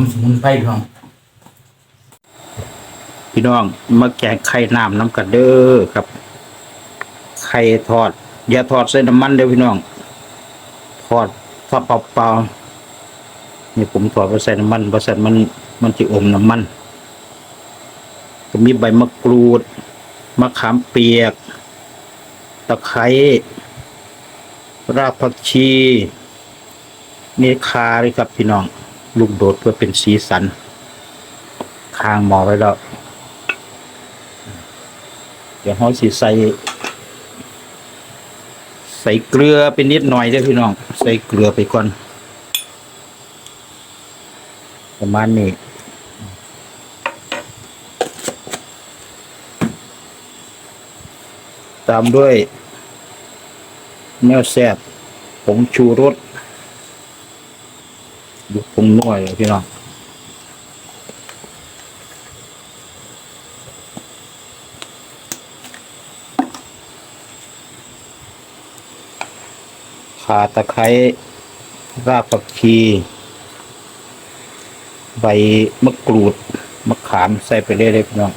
อมสมุนไพรพี่น้อง พี่น้องมาแกงไข่น้ำน้ำกันเด้อครับ ไข่ทอด อย่าทอดใส่น้ำมันเด้อพี่น้อง ทอดทอดเปล่าๆนี่ผมทอดไปใส่น้ำมันเพราะใส่มันมันจะอมน้ำมันก็มีใบมะกรูด มะขามเปียก ตะไคร้รากผักชีนี่คาเลยครับพี่น้อง ลูกโดดเพื่อเป็นสีสันคางหมอไว้แล้ว เดี๋ยวเขาสิใส่ใส่เกลือไปนิดหน่อยเด้พี่น้อง ใส่เกลือไปก่อน ประมาณนี้ตามด้วยเนื้อแซ่บผงชูรส ดูผงนัวยพี่น้องข่าตะไคร้รากผักชี ใบมะกรูด มะขามใส่ไปเรื่อยๆพี่น้อง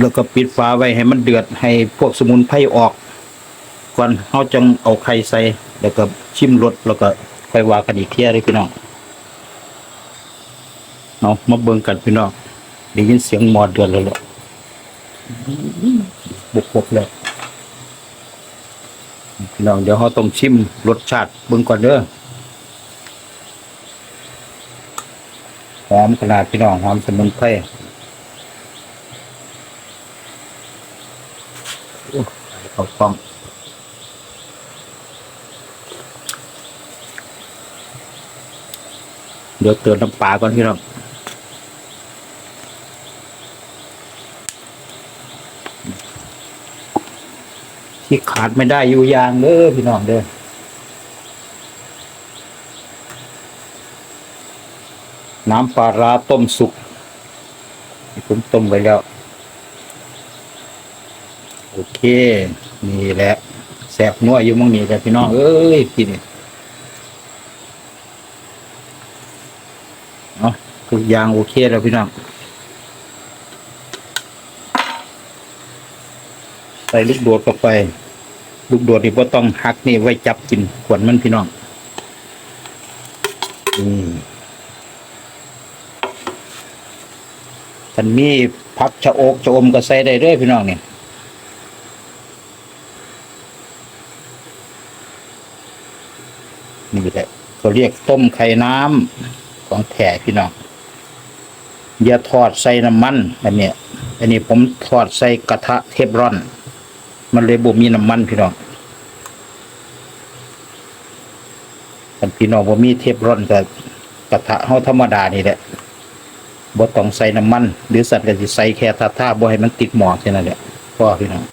แล้วก็ปิดฝาไว้ให้มันเดือดให้พวกสมุนไพรออก ก่อนเขาจังเอาไข่ใส่แล้วก็ชิมรสแล้วก็ค่อยว่ากันอีกเที่ยเลยพี่น้องเอามาเบิ่งกันพี่น้องได้ยินเสียงหมอดเดือดแล้วเหรอบุกบกแล้วพี่น้องเดี๋ยวเราต้องชิมรสชาติเบิ่งก่อนเด้อหอมขนาดพี่น้องหอมสมุนไพรโอ้ เขาฟอง เดี๋ยวเติมน้ำปลาก่อนพี่น้องที่ขาดไม่ได้อยู่ยางเด้อพี่น้องเด้อน้ำปลาร้าต้มสุกผมต้มไว้แล้ว นี่แหละแสบนัวอยู่หมองนี้แต่พี่น้องเอ้ยพี่นี่เอาะทุกอย่างโอเคแล้วพี่น้องใส่ลูกโดดเข้าไป ลูกโดดนี่พ่ต้องหักนี่ไว้จับกินขวนมันพี่น้องอืมท่านมีพักชะโอกชะอมก็ใส่ได้เด้อพี่น้องเนี่ยนี่แหละ เรียกต้มไข่น้ำของแถพี่น้องอย่าทอดใส่น้ำมันอันนี้อันนี้ผมทอดใส่กระทะเทฟรอน มันเลยบ่มีน้ำมันพี่น้องคันพี่น้องบ่มีเทฟรอนกับกระทะเฮาธรรมดานี่แหละบ่ต้องใส่น้ำมัน หรือสัตว์ก็สิใส่แค่ทาท่าบ่ให้มันติดหมอกแค่นั้นแหละพอพี่น้อง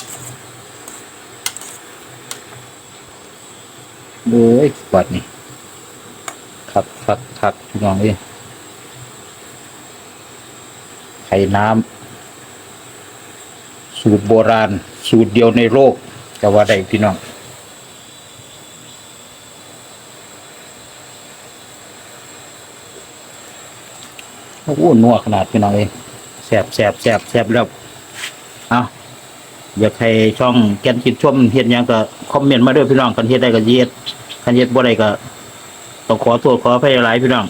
โอ้ยบัดนี้ คักคักคักพี่น้องเอ้ยไข่น้ำสูตรโบราณ สูตรเดียวในโลกก็ว่าได้พี่น้องโอ้นัวขนาดพี่น้องเองแสบแสบแสบแสบแล้วเอาอยากให้ช่องแกนคิดชมเฮ็ดยังก็คอมเมนต์มาด้วยพี่น้องกันเฮ็ดได้ก็เฮ็ดคันเฮ็ดบ่ได้ก็ ต้องขอโทษขออภัยหลายพี่น้อง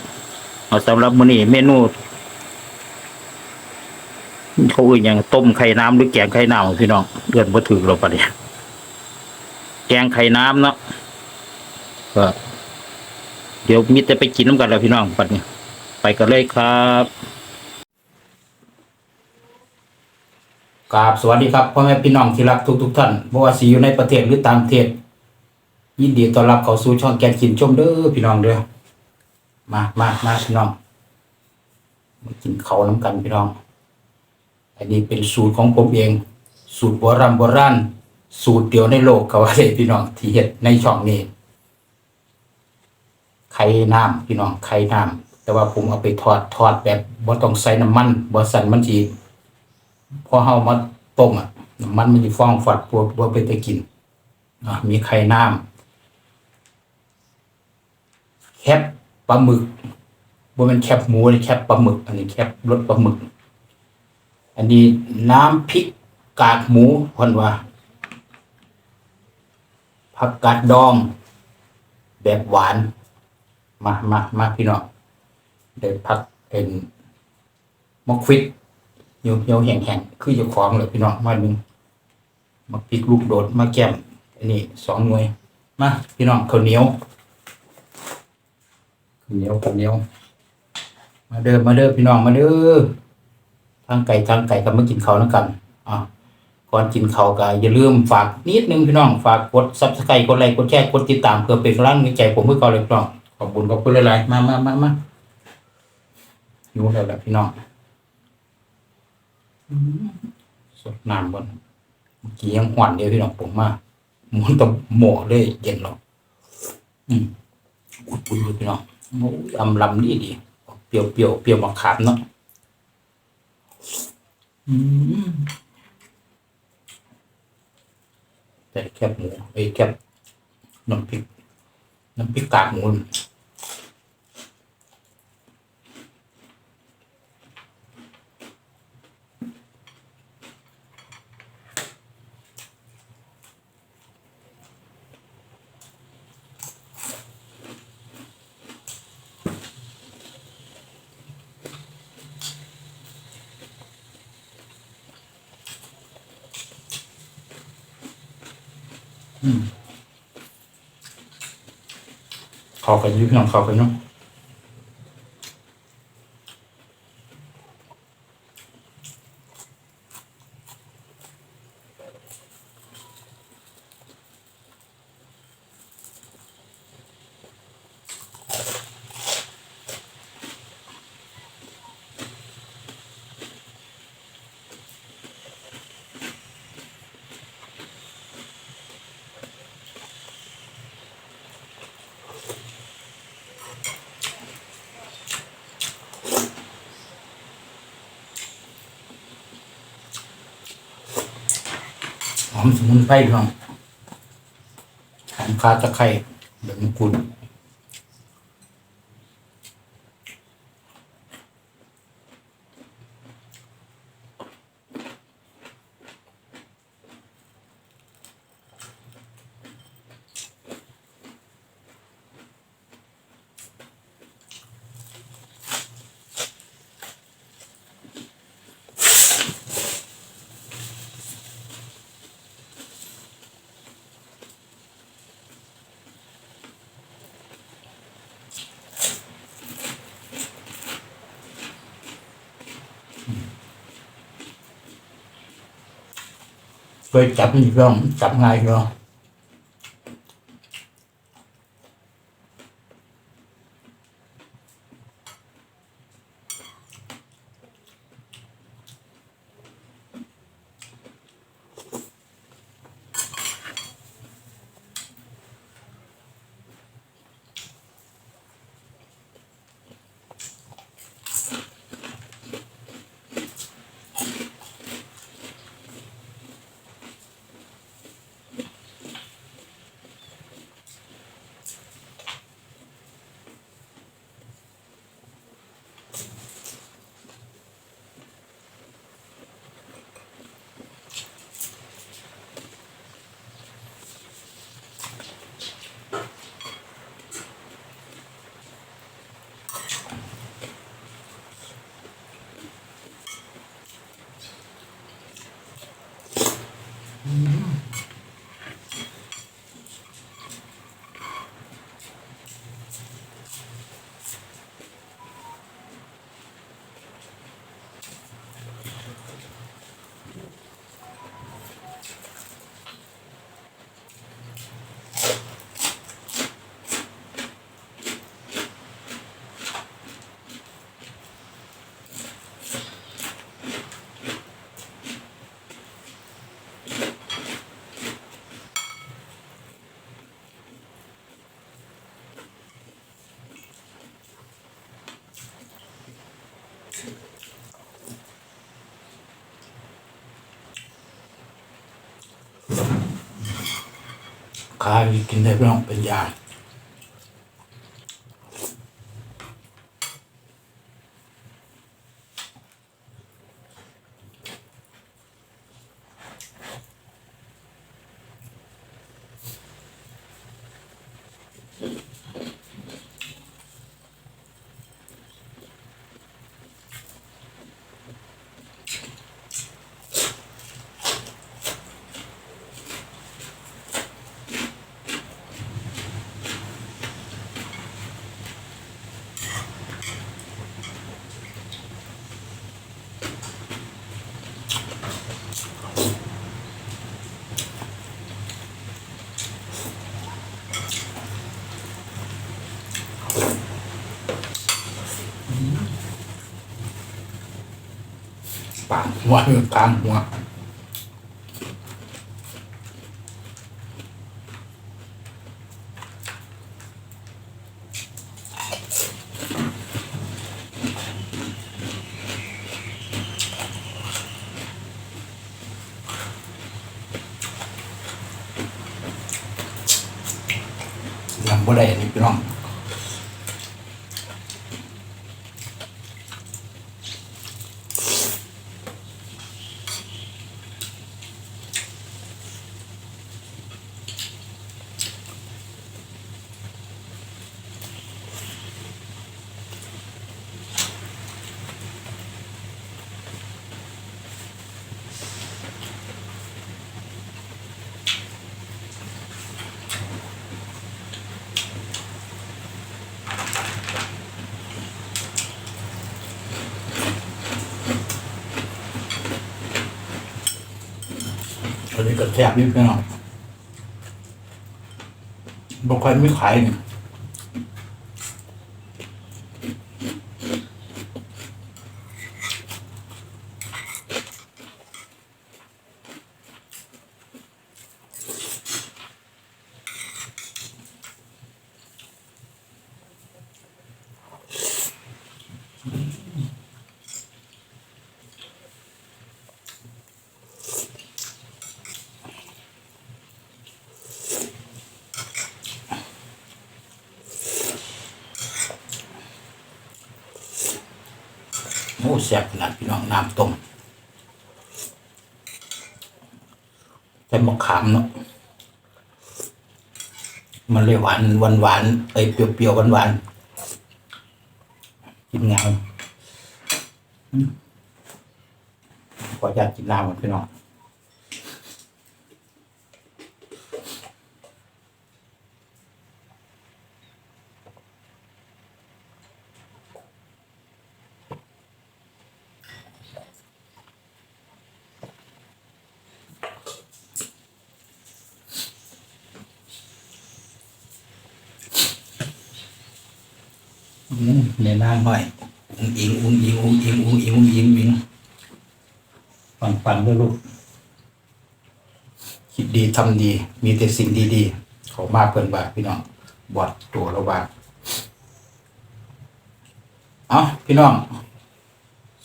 เอาสำหรับมื้อนี้เมนูเขาอื่นอย่างต้มไข่น้ำหรือแกงไข่น้ำพี่น้องเดือนบ่ถือเราปะเนี่ยแกงไข่น้ำเนาะก็เดี๋ยวมิจะไปกินน้ำกันแล้วพี่น้องปัดเนี่ยไปกันเลยครับกราบสวัสดีครับพ่อแม่พี่น้องที่รักทุกทุกๆท่านไม่ว่าสิอยู่ในประเทศหรือต่างประเทศ ยินดีต้อนรับเข้าสู่ช่องแกงกินชมเด้อพี่น้องเด้อมามามาพี่น้องมากินเขาน้ำกันพี่น้อง อันนี้เป็นสูตรของผมเอง สูตรโบราณโบราณสูตรเดียวในโลกเขาว่าเลยพี่น้องที่เห็ดในช่องนี้ไข่น้ำพี่น้องไข่น้ำแต่ว่าผมเอาไปทอดทอดแบบบ่ต้องใส่น้ำมันบ่สั่นมันจีพอเฮามาต้มอะน้ำมันมันจะฟองฝัดปวดปวดเป็นตะกินอะมีไข่น้ำ แคบปลาหมึกบ่เป็นแคบหมูเลยแคบปลาหมึก อันนี้แคบรสปลาหมึก อันนี้น้ำพริกกากหมูพอนว่าผักกาดดอง แบบหวาน มามามาพี่น้องได้พักเป็นมกฟิตเหี่ยวเหี่ยวแห้งแห้งคือเจะของเลยพี่น้องมาหนึ่งมาพริกลูกโดดมาแก้มอันนี้สองหน่วยมาพี่น้องข้าวเหนียว เหนียวข้าวเหนียว มาเด้อมาเด้อพี่น้องมาเด้อทางไก่ทางไก่ก็มากินเขาวน้ำกันอะก่อนกินเขาก็อย่าลืมฝากนิดนึงพี่น้องฝากกดซับสไครต์กดไลค์กดแชร์กดติดตามเพื่อเป็นกำลังใจผมเพื่อก่าเลยพี่น้องขอบคุณขอบคุณหลายๆมามามามาอยู่แล้วแหละพี่น้องสดน้ำบนเมื่อกี้ยังหวานเดียวพี่น้องผมมามุนตะหมอเลยเย็นหรอกอืมอุดปุยเลยพี่น้อง ลำลำนี่ดีเปรี้ยวเปรี้ยวเปรี้ยวมะขามเนาะแต่แคบหมูไอ้แคบน้ำพริกน้ำพริกกากหมู เข้ากันอยุ่พี่น้องเข้ากันเนาะ อมสมุนไพรพี่น้องหอมคาตะไคร้เดือดมะกรูด เคยจับนี่พี่ คายกินได้พี่น้องเป็นยาปาง หัวกลางหัว อันนี้ก็แซ่บนิดหน่อยบางคนไม่ขายเนี่ย อ้แซ่บขนาดพี่น้องน้ำต้มแต่มะขามเนาะมันเลยหวานหวานหวานๆเอ้ยเปรี้ยวๆหวานหวานๆกินงามขออยากกินน้ำมันพี่น้อง อืมในนางหน่อยอุ้งอิงอุ้งอิงอุ้งอิงอุ้งอิงอุ้งอิงอิงฟังฟังด้วยลูกคิดดีทำดี มีแต่สิ่งดีๆขามาเพิ่นว่าพี่น้องบอดตัวราว่าเอาพี่น้อง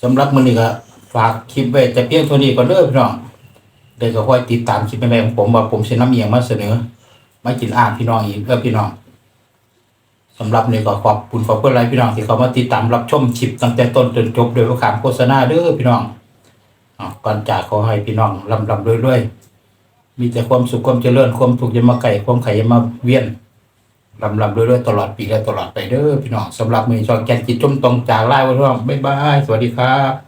สำหรับมือนี้ก็ฝากคลิปไว้แต่เพียงเท่านี้ก่อนเด้อพี่น้องเดี๋ยวก็ค่อยติดตามคลิปใหม่ๆของผมว่าผมสินำเอียงมาเสนอมากินอ่านพี่น้องอีกเพื่อพี่น้อง สำหรับนี้ก็ขอบคุณขอบคุณหลายพี่น้องที่เขามาติดตามรับชมคลิปตั้งแต่ต้นจนจบโดยประคามโฆษณาเด้อพี่น้องอก่อนจากขอให้พี่น้องลำลำรวยๆมีแต่ความสุขความเจริญความถูกยามาไก่ความไข่ยามาเวียนลำลำเรื่อยๆตลอดปีและตลอดไปเด้อพี่น้องสำหรับมือชองแกนจิตจมตรงจากไล่ไว้ร่วงบ๊ายบายสวัสดีครับ